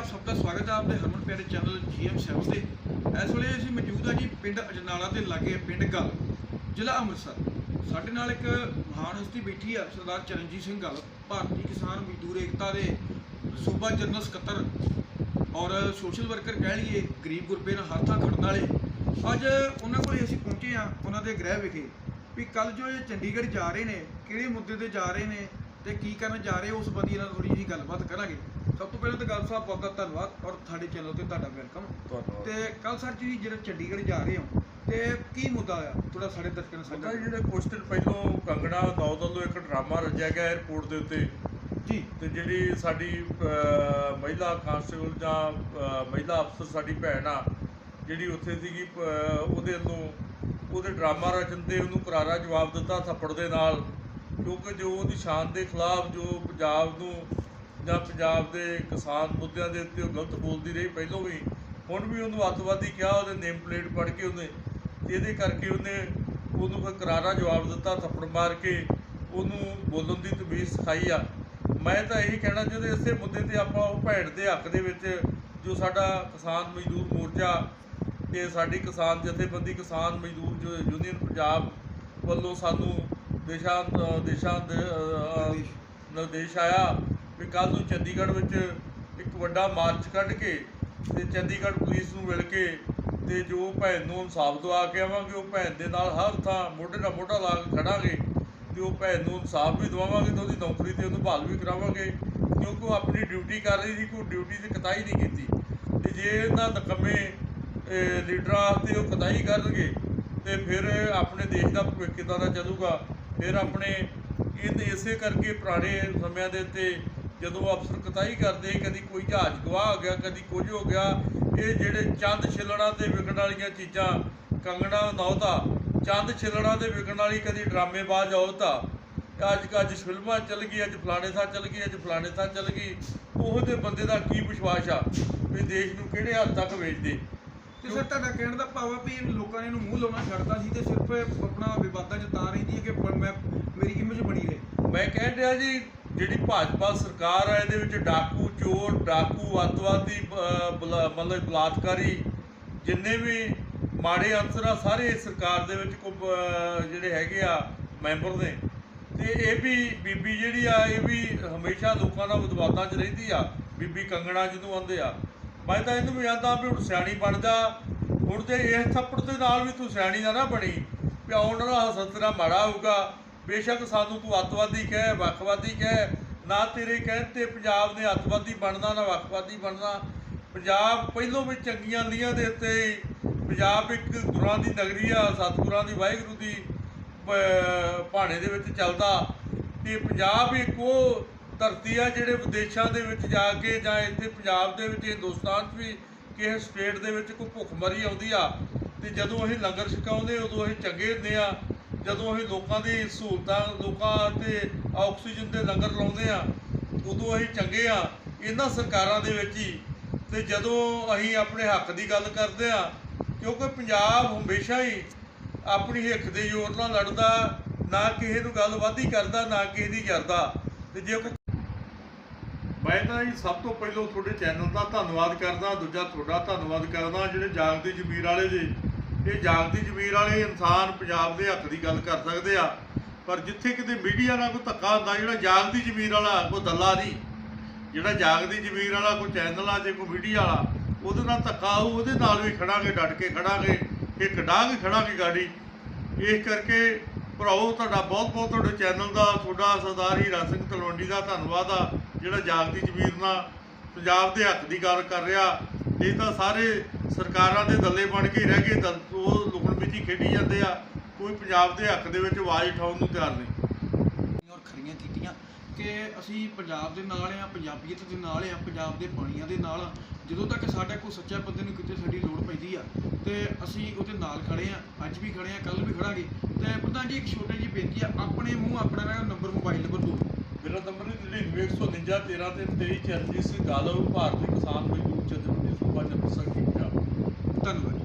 ਆਪ ਸਭ ਦਾ ਸਵਾਗਤ ਹੈ ਆਪਦੇ ਹਰਮਨ ਪਿਆਰੇ ਚੈਨਲ GM7 ਤੇ। ਇਸ ਵੇਲੇ ਅਸੀਂ ਮੌਜੂਦ ਹਾਂ ਜੀ ਪਿੰਡ ਅਜਨਾਲਾ ਦੇ ਲਾਗੇ, ਪਿੰਡ ਗੱਲ, ਜ਼ਿਲ੍ਹਾ ਅੰਮ੍ਰਿਤਸਰ। ਸਾਡੇ ਨਾਲ ਇੱਕ ਮਹਾਨ ਹਸਤੀ ਬੈਠੀ ਆ ਸਰਦਾਰ ਚਰਨਜੀਤ ਸਿੰਘ ਗੱਲ, ਭਾਰਤੀ ਕਿਸਾਨ ਮਜ਼ਦੂਰ ਏਕਤਾ ਦੇ ਸੂਬਾ ਜਨਰਲ ਸਕੱਤਰ। ਔਰ ਸੋਸ਼ਲ ਵਰਕਰ ਕਹਿ ਲਈਏ, ਗਰੀਬ ਗੁਰਬੇ ਨਾਲ ਹੱਥਾਂ ਖੜਨ ਵਾਲੇ। ਅੱਜ ਉਹਨਾਂ ਕੋਲੇ ਅਸੀਂ ਪਹੁੰਚੇ ਆ ਉਹਨਾਂ ਦੇ ਗ੍ਰਹਿ ਵਿਖੇ ਵੀ ਕੱਲ ਜੋ ਇਹ ਚੰਡੀਗੜ੍ਹ ਜਾ ਰਹੇ ਨੇ, ਕਿਹੜੇ ਮੁੱਦੇ ਤੇ ਜਾ ਰਹੇ ਨੇ ਤੇ ਕੀ ਕਰਨ ਜਾ ਰਹੇ, ਉਸ ਬੰਦੀ ਨਾਲ ਥੋੜੀ ਜਿਹੀ ਗੱਲਬਾਤ ਕਰਾਂਗੇ। ਸਭ ਤੋਂ ਪਹਿਲਾਂ ਤਾਂ ਗੱਲ ਸਾਹਿਬ ਬਹੁਤ ਬਹੁਤ ਧੰਨਵਾਦ ਔਰ ਤੁਹਾਡੇ ਚੈਨਲ ਤੇ ਤੁਹਾਡਾ ਵੈਲਕਮ। ਧੰਨਵਾਦ। ਤੇ ਕੱਲ ਸਰ ਜੀ ਜਿਹੜੇ ਚੰਡੀਗੜ੍ਹ ਜਾ ਰਹੇ ਹੋ ਤੇ ਕੀ ਮੁੱਦਾ ਆ? ਥੋੜਾ ਸਾਡੇ ਦਰਸ਼ਕਾਂ ਨੂੰ ਸਮਝਾ ਜਿਹੜੇ ਦਿਨ ਪਹਿਲਾਂ ਕੰਗਣਾ ਦੌਦ ਵੱਲੋਂ ਇੱਕ ਡਰਾਮਾ ਰਚਿਆ ਗਿਆ 에ਅਰਪੋਰਟ ਦੇ ਉੱਤੇ। ਜੀ। ਤੇ ਜਿਹੜੀ ਸਾਡੀ ਮਹਿਲਾ ਕਾਂਸਟੇਬਲ ਜਾਂ ਮਹਿਲਾ ਅਫਸਰ ਸਾਡੀ ਭੈਣ ਆ ਜਿਹੜੀ ਉੱਥੇ ਸੀਗੀ ਉਹਦੇ ਵੱਲੋਂ ਉਹਦੇ ਡਰਾਮਾ ਰਚਨ ਤੇ ਉਹਨੂੰ ਕਰਾਰਾ ਜਵਾਬ ਦਿੱਤਾ ਥੱਪੜ ਦੇ ਨਾਲ। ਕਿਉਂਕਿ ਜੋ ਉਹਦੀ ਸ਼ਾਨ ਦੇ ਖਿਲਾਫ ਜੋ ਪੰਜਾਬ ਨੂੰ ਜਾਂ ਪੰਜਾਬ ਦੇ ਕਿਸਾਨ ਮੁੱਦਿਆਂ ਦੇ ਉੱਤੇ ਉਹ ਗਲਤ ਬੋਲਦੀ ਰਹੀ ਪਹਿਲਾਂ ਵੀ। ਹੁਣ ਵੀ ਉਹਨੂੰ ਅੱਤਵਾਦੀ ਕਿਹਾ ਉਹਦੇ ਨੇਮ ਪਲੇਟ ਪੜ੍ਹ ਕੇ ਉਹਨੇ ਇਹਦੇ ਕਰਕੇ ਉਹਨੇ ਉਹਨੂੰ ਫਿਰ ਕਰਾਰਾ ਜਵਾਬ ਦਿੱਤਾ ਥੱਪੜ ਮਾਰ ਕੇ ਉਹਨੂੰ ਬੋਲਣ ਦੀ ਤਮੀਜ਼ ਸਿਖਾਈ ਆ। ਮੈਂ ਤਾਂ ਇਹੀ ਕਹਿਣਾ ਚਾਹੁੰਦਾ ਇਸੇ ਮੁੱਦੇ ਤੇ ਆਪਾਂ ਉਹ ਭੈਣ ਦੇ ਹੱਕ ਦੇ ਵਿੱਚ ਜੋ ਸਾਡਾ ਕਿਸਾਨ ਮਜ਼ਦੂਰ ਮੋਰਚਾ ਤੇ ਸਾਡੀ ਕਿਸਾਨ ਜਥੇਬੰਦੀ ਕਿਸਾਨ ਮਜ਼ਦੂਰ ਯੂਨੀਅਨ ਪੰਜਾਬ ਵੱਲੋਂ ਸਾਨੂੰ ਦੇਸ਼ਾਂ ਦੇਸ਼ਾਂ ਨਿਰਦੇਸ਼ ਆਇਆ ਵੀ ਕੱਲ ਨੂੰ ਚੰਡੀਗੜ੍ਹ ਵਿੱਚ ਇੱਕ ਵੱਡਾ ਮਾਰਚ ਕੱਢ ਕੇ ਤੇ ਚੰਡੀਗੜ੍ਹ ਪੁਲਿਸ ਨੂੰ ਮਿਲ ਕੇ ਤੇ ਜੋ ਭੈਣ ਨੂੰ ਇਨਸਾਫ ਦਵਾ ਕੇ ਆਵਾਂਗੇ, ਉਹ ਭੈਣ ਦੇ ਨਾਲ ਹਰ ਥਾਂ ਮੋਢੇ ਨਾਲ ਮੋਢਾ ਲਾ ਕੇ ਖੜਾਂਗੇ ਤੇ ਉਹ ਭੈਣ ਨੂੰ ਇਨਸਾਫ ਵੀ ਦਵਾਵਾਂਗੇ ਤੇ ਉਹਦੀ ਨੌਕਰੀ ਤੇ ਉਹਨੂੰ ਬਹਾਲ ਵੀ ਕਰਾਵਾਂਗੇ ਕਿਉਂਕਿ ਉਹ ਆਪਣੀ ਡਿਊਟੀ ਕਰ ਰਹੀ ਸੀ, ਕੋਈ ਡਿਊਟੀ ਤੇ ਕਤਾਈ ਨਹੀਂ ਕੀਤੀ ਤੇ ਜੇ ਇਹਨਾਂ ਨਕਮੇ ਲੀਡਰਾਂ ਤੇ ਉਹ ਕਤਾਈ ਕਰਨਗੇ ਤੇ ਫਿਰ ਆਪਣੇ ਦੇਸ਼ ਦਾ ਭਵਿੱਖ ਕਿੱਦਾਂ ਦਾ ਚੱਲੂਗਾ? ਫਿਰ ਆਪਣੇ ਇਹ ਇਸੇ ਕਰਕੇ ਪੁਰਾਣੇ ਸਮਿਆਂ ਦੇ ਉੱਤੇ ਜਦੋਂ ਅਫਸਰ ਕਤਾਈ ਕਰਦੇ ਕਦੀ ਕੋਈ ਜਹਾਜ਼ ਗਵਾਹ ਹੋ ਗਿਆ ਕਦੀ ਕੁਝ ਹੋ ਗਿਆ ਇਹ ਜਿਹੜੇ ਚੰਦ ਛਿਲਣਾ ਤੇ ਵਿਕਣ ਵਾਲੀਆਂ ਚੀਜ਼ਾਂ ਕੰਗਣਾ ਨੌਤਾ ਚੰਦ ਛਿਲਣਾ ਤੇ ਵਿਕਣ ਵਾਲੀ ਕਦੀ ਡਰਾਮੇਬਾਜ਼ ਔਰਤ ਆ। ਅੱਜ ਅੱਜ ਫਿਲਮਾਂ ਚੱਲ ਗਈ ਅੱਜ ਫਲਾਣੇ ਥਾਂ ਚੱਲ ਗਈ ਅੱਜ ਫਲਾਣੇ ਥਾਂ ਚੱਲ ਗਈ। ਉਹਦੇ ਬੰਦੇ ਦਾ ਕੀ ਵਿਸ਼ਵਾਸ ਆ ਵੀ ਦੇਸ਼ ਨੂੰ ਕਿਹੜੇ ਹੱਦ ਤੱਕ ਵੇਚਦੇ? ਤੇ ਸਰ ਤੁਹਾਡਾ ਕਹਿਣ ਦਾ ਭਾਵ ਆ ਵੀ ਇਹ ਲੋਕਾਂ ਨੇ ਇਹਨੂੰ ਮੂੰਹ ਲਾਉਣਾ ਛੱਡਦਾ ਸੀ ਤੇ ਸਿਰਫ ਆਪਣਾ ਵਿਵਾਦਾਂ ਚ ਤਾਂ ਰਹਿੰਦੀ ਹੈ ਕਿ ਮੈਂ ਮੇਰੀ ਇਮੇਜ ਬਣੀ ਰਹੇ। ਮੈਂ ਕਹਿ ਰਿਹਾ ਜੀ ਜਿਹੜੀ ਭਾਜਪਾ ਸਰਕਾਰ ਆ ਇਹਦੇ ਵਿੱਚ ਡਾਕੂ ਚੋਰ ਡਾਕੂ ਅੱਤਵਾਦੀ ਅਹ, ਮਤਲਬ ਬਲਾਤਕਾਰੀ ਜਿੰਨੇ ਵੀ ਮਾੜੇ ਅਨਸਰ ਆ ਸਾਰੇ ਇਸ ਸਰਕਾਰ ਦੇ ਵਿੱਚ ਕੁ- ਜਿਹੜੇ ਹੈਗੇ ਆ ਮੈਂਬਰ ਨੇ। ਤੇ ਇਹ ਵੀ ਬੀਬੀ ਜਿਹੜੀ ਆ ਇਹ ਵੀ ਹਮੇਸ਼ਾ ਲੋਕਾਂ ਨਾਲ ਵਿਦਵਾਦਾਂ 'ਚ ਰਹਿੰਦੀ ਆ ਬੀਬੀ ਕੰਗਣਾ ਜਿਹਨੂੰ ਆਂਦੇ ਆ। ਮੈਂ ਤਾਂ ਇਹਨੂੰ ਵੀ ਆਂਦਾ ਵੀ ਹੁਣ ਸਿਆਣੀ ਬਣ ਜਾ। ਹੁਣ ਤੇ ਇਸ ਥੱਪੜ ਦੇ ਨਾਲ ਵੀ ਤੂੰ ਸਿਆਣੀ ਨਾ ਨਾ ਬਣੀ। ਵੀ ਆਉਣ ਵਾਲਾ ਹਸਨ ਮਾੜਾ ਹੋਊਗਾ। ਬੇਸ਼ੱਕ ਸਾਨੂੰ ਤੂੰ ਅੱਤਵਾਦੀ ਕਹਿ, ਵੱਖਵਾਦੀ ਕਹਿ, ਨਾ ਤੇਰੇ ਕਹਿਣ ਤੇ ਪੰਜਾਬ ਨੇ ਅੱਤਵਾਦੀ ਬਣਨਾ, ਨਾ ਵੱਖਵਾਦੀ ਬਣਨਾ। ਪੰਜਾਬ ਪਹਿਲੋਂ ਵੀ ਚੰਗੀਆਂ ਲੀਆਂ ਦੇ ਉੱਤੇ ਪੰਜਾਬ ਇੱਕ ਗੁਰਾਂ ਦੀ ਨਗਰੀ ਆ, ਸਤਿਗੁਰਾਂ ਦੀ, ਵਾਹਿਗੁਰੂ ਦੀ ਭਾਣੇ ਦੇ ਵਿੱਚ ਚੱਲਦਾ। ਤੇ ਪੰਜਾਬ ਇੱਕ ਉਹ ਧਰਤੀ ਆ ਜਿਹੜੇ ਵਿਦੇਸ਼ਾਂ ਦੇ ਵਿੱਚ ਜਾ ਕੇ ਜਾਂ ਇੱਥੇ ਪੰਜਾਬ ਦੇ ਵਿੱਚ, ਹਿੰਦੁਸਤਾਨ 'ਚ ਵੀ ਕਿਸੇ ਸਟੇਟ ਦੇ ਵਿੱਚ ਕੋਈ ਭੁੱਖਮਰੀ ਆਉਂਦੀ ਆ। ਤੇ ਜਦੋਂ ਅਸੀਂ ਲੰਗਰ ਛਕਾਉਂਦੇ ਉਦੋਂ ਅਸੀਂ ਚੰਗੇ ਹੁੰਦੇ ਆ। ਜਦੋਂ ਅਸੀਂ ਲੋਕਾਂ ਦੀ ਸਹੂਲਤਾਂ, ਲੋਕਾਂ ਤੇ ਆਕਸੀਜਨ ਦੇ ਲੰਗਰ ਲਾਉਂਦੇ ਆ ਉਦੋਂ ਅਸੀਂ ਚੰਗੇ ਆ ਇਹਨਾਂ ਸਰਕਾਰਾਂ ਦੇ ਵਿੱਚ ਹੀ। ਤੇ ਜਦੋਂ ਅਸੀਂ ਆਪਣੇ ਹੱਕ ਦੀ ਗੱਲ ਕਰਦੇ ਆ ਕਿਉਂਕਿ ਪੰਜਾਬ ਹਮੇਸ਼ਾ ਹੀ ਆਪਣੀ ਹਿੱਕ ਦੇ ਜ਼ੋਰ ਨਾਲ ਲੜਦਾ, ਨਾ ਕਿਸੇ ਨੂੰ ਗੱਲ ਵਾਧੀ ਕਰਦਾ, ਨਾ ਕਿਸੇ ਦੀ ਕਰਦਾ ਤੇ ਜੇ ਕੋਈ ਮੈਂ ਤਾਂ ਜੀ ਸਭ ਤੋਂ ਪਹਿਲਾਂ ਤੁਹਾਡੇ ਚੈਨਲ ਦਾ ਧੰਨਵਾਦ ਕਰਦਾ, ਦੂਜਾ ਤੁਹਾਡਾ ਧੰਨਵਾਦ ਕਰਦਾ, ਜਿਹੜੇ ਜਾਗਦੀ ਜ਼ਮੀਰ ਵਾਲੇ ਜੀ। ਇਹ ਜਾਗਦੀ ਜ਼ਮੀਰ ਵਾਲੇ ਇਨਸਾਨ ਪੰਜਾਬ ਦੇ ਹੱਕ ਦੀ ਗੱਲ ਕਰ ਸਕਦੇ ਆ, ਪਰ ਜਿੱਥੇ ਕਿਤੇ ਮੀਡੀਆ ਨਾਲ ਕੋਈ ਧੱਕਾ ਹੁੰਦਾ, ਜਿਹੜਾ ਜਾਗਦੀ ਜ਼ਮੀਰ ਵਾਲਾ, ਕੋਈ ਦੱਲਾ ਨਹੀਂ। ਜਿਹੜਾ ਜਾਗਦੀ ਜ਼ਮੀਰ ਵਾਲਾ, ਕੋਈ ਚੈਨਲ ਆ ਜੇ, ਕੋਈ ਮੀਡੀਆ ਵਾਲਾ, ਉਹਦੇ ਨਾਲ ਧੱਕਾ ਆਊ ਉਹਦੇ ਨਾਲ ਵੀ ਖੜਾਂਗੇ, ਡਟ ਕੇ ਖੜਾਂਗੇ, ਇੱਕ ਡਾਂਗ ਖੜਾਂਗੇ ਗਾੜੀ। ਇਸ ਕਰਕੇ ਭਰਾਓ, ਤੁਹਾਡਾ ਬਹੁਤ ਬਹੁਤ ਤੁਹਾਡੇ ਚੈਨਲ ਦਾ, ਤੁਹਾਡਾ ਸਰਦਾਰ ਹੀਰਾ ਸਿੰਘ ਤਲਵੰਡੀ ਦਾ ਧੰਨਵਾਦ ਆ, ਜਿਹੜਾ ਜਾਗਦੀ ਜ਼ਮੀਰ ਨਾਲ ਪੰਜਾਬ ਦੇ ਹੱਕ ਦੀ ਗੱਲ ਕਰ ਰਿਹਾ। ਇਹ ਤਾਂ ਸਾਰੇ ਸਰਕਾਰਾਂ ਦੇ ਦੱਲੇ ਬਣ ਕੇ ਰਹਿ ਗਏ ਦਲ- ਉਹ ਲੁਕਣ ਵਿੱਚ ਹੀ ਖੇਡੀ ਜਾਂਦੇ ਆ। ਕੋਈ ਪੰਜਾਬ ਦੇ ਹੱਕ ਦੇ ਵਿੱਚ ਆਵਾਜ਼ ਉਠਾਉਣ ਨੂੰ ਤਿਆਰ ਨਹੀਂ। ਔਰ ਖਰੀਆਂ ਕੀਤੀਆਂ ਕਿ ਅਸੀਂ ਪੰਜਾਬ ਦੇ ਨਾਲ ਆ ਪੰਜਾਬੀਅਤ ਦੇ ਨਾਲ ਆ ਪੰਜਾਬ ਦੇ ਬਾਣੀਆਂ ਦੇ ਨਾਲ ਆ। ਜਦੋਂ ਤੱਕ ਸਾਡਾ ਕੋਈ ਸੱਚਾ ਬੰਦੇ ਨੂੰ ਕਿਤੇ ਸਾਡੀ ਲੋੜ ਪੈਂਦੀ ਆ ਤੇ ਅਸੀਂ ਉਹਦੇ ਨਾਲ ਖੜੇ ਆ ਅੱਜ ਵੀ ਖੜੇ ਆ ਕੱਲ ਵੀ ਖੜਾਂਗੇ। ਤੇ ਪ੍ਰਧਾਨ ਜੀ ਇੱਕ ਛੋਟੀ ਜਿਹੀ ਬੇਨਤੀ ਆ ਆਪਣੇ ਮੂੰਹ ਆਪਣਾ ਨਾ ਨੰਬਰ ਮੋਬਾਈਲ ਨੰਬਰ ਦਿਓ ਮੇਰਾ ਨੰਬਰ ਹੈ 99 13 ਤੇ 23 ਚਰਨਜੀਤ ਸਿੰਘ ਗਾਲਵ ਭਾਰਤੀ ਕਿਸਾਨ ਮਜ਼ਦੂਰ ਜਥੇਬੰਦੀ ਸੂਬਾ ਜਨਰਲ ਸੰਘ ਪੰਜਾਬ ਧੰਨਵਾਦ